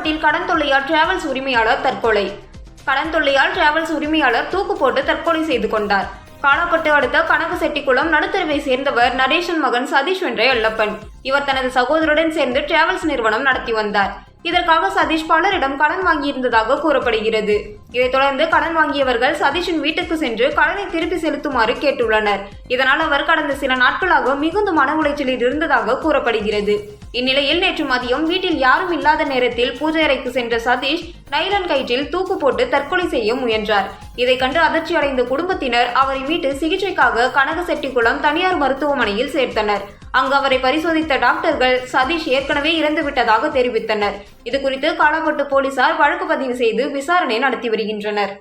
காலப்பட்டில் கடன் தொல்லையால் டிராவல்ஸ் உரிமையாளர் தற்கொலை. கடன் தொல்லையால் டிராவல்ஸ் உரிமையாளர் தூக்கு போட்டு தற்கொலை செய்து கொண்டார். காலாப்பட்டு அடுத்த கனக செட்டிக்குளம் நடுத்தருவை சேர்ந்தவர் நரேஷன் மகன் சதீஷ் என்ற எல்லப்பன். இவர் தனது சகோதரருடன் சேர்ந்து டிராவல்ஸ் நிறுவனம் நடத்தி வந்தார். இதற்காக சதீஷ் பலரிடம் கடன் வாங்கியிருந்ததாக கூறப்படுகிறது. இதைத் தொடர்ந்து கடன் வாங்கியவர்கள் சதீஷின் வீட்டுக்கு சென்று கடனை திருப்பி செலுத்துமாறு கேட்டுள்ளனர். இதனால் அவர் கடந்த சில நாட்களாக மிகுந்த மன உளைச்சலில் இருந்ததாக கூறப்படுகிறது. இந்நிலையில் நேற்று மதியம் வீட்டில் யாரும் இல்லாத நேரத்தில் பூஜை அறைக்கு சென்ற சதீஷ் நைலன் கயிற்றில் தூக்கு போட்டு தற்கொலை செய்ய முயன்றார். இதை கண்டு அதிர்ச்சி அடைந்த குடும்பத்தினர் அவரை மீட்டு சிகிச்சைக்காக கனகசெட்டிக்குளம் தனியார் மருத்துவமனையில் சேர்த்தனர். அங்கு அவரை பரிசோதித்த டாக்டர்கள் சதீஷ் ஏற்கனவே இறந்துவிட்டதாக தெரிவித்தனர். இதுகுறித்து காலாப்பட்டு போலீசார் வழக்கு பதிவு செய்து விசாரணை நடத்தி வருகின்றனர்